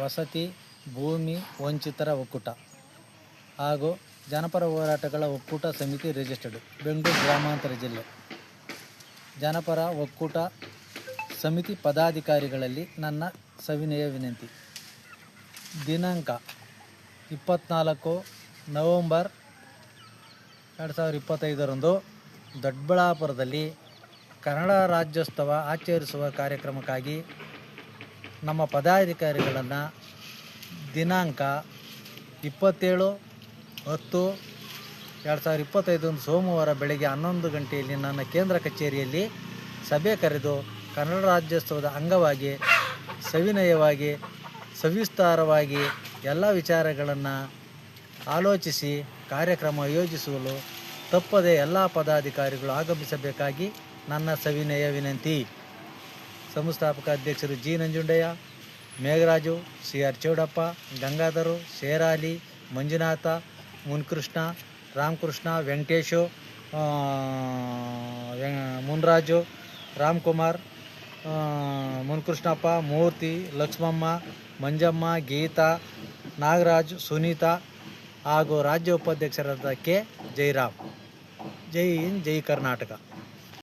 ವಸತಿ, ಭೂಮಿ ವಂಚಿತರ ಒಕ್ಕೂಟ ಹಾಗೂ ಜನಪರ ಹೋರಾಟಗಳ ಒಕ್ಕೂಟ ಸಮಿತಿ ರಿಜಿಸ್ಟರ್ಡ್ ಬೆಂಗಳೂರು ಗ್ರಾಮಾಂತರ ಜಿಲ್ಲೆ. ಜನಪರ ಒಕ್ಕೂಟ ಸಮಿತಿ ಪದಾಧಿಕಾರಿಗಳಲ್ಲಿ ನನ್ನ ಸವಿನಯ ವಿನಂತಿ. ದಿನಾಂಕ ಇಪ್ಪತ್ತ್ನಾಲ್ಕು ನವಂಬರ್ ಎರಡು ಸಾವಿರದ ಇಪ್ಪತ್ತೈದರಂದು ದೊಡ್ಡಬಳ್ಳಾಪುರದಲ್ಲಿ ಕನ್ನಡ ರಾಜ್ಯೋತ್ಸವ ಆಚರಿಸುವ ಕಾರ್ಯಕ್ರಮಕ್ಕಾಗಿ ನಮ್ಮ ಪದಾಧಿಕಾರಿಗಳನ್ನು ದಿನಾಂಕ ಇಪ್ಪತ್ತೇಳು ಹತ್ತು ಎರಡು ಸಾವಿರದ ಇಪ್ಪತ್ತೈದೊಂದು ಸೋಮವಾರ ಬೆಳಗ್ಗೆ ಹನ್ನೊಂದು ಗಂಟೆಯಲ್ಲಿ ನನ್ನ ಕೇಂದ್ರ ಕಚೇರಿಯಲ್ಲಿ ಸಭೆ ಕರೆದು ಕನ್ನಡ ರಾಜ್ಯೋತ್ಸವದ ಅಂಗವಾಗಿ ಸವಿನಯವಾಗಿ, ಸವಿಸ್ತಾರವಾಗಿ ಎಲ್ಲ ವಿಚಾರಗಳನ್ನು ಆಲೋಚಿಸಿ ಕಾರ್ಯಕ್ರಮ ಯೋಜಿಸಲು ತಪ್ಪದೆ ಎಲ್ಲ ಪದಾಧಿಕಾರಿಗಳು ಆಗಮಿಸಬೇಕಾಗಿ ನನ್ನ ಸವಿನಯ ವಿನಂತಿ. ಸಂಸ್ಥಾಪಕ ಅಧ್ಯಕ್ಷರು G Nanjundaiah, Megharaju, C R Chowdappa, Gangadharu, Sherali, Manjunatha, Munkrishna, Ramakrishna, Venkateshu Munraju, Ramkumar Munkrishnappa, Murthy, Lakshmamma, Manjamma, Geetha, Nagaraj, Sunitha ಹಾಗೂ ರಾಜ್ಯ ಉಪಾಧ್ಯಕ್ಷರಾದ ಕೆ. ಜೈರಾಮ್. ಜೈ ಹಿಂದ್, ಜೈ ಕರ್ನಾಟಕ.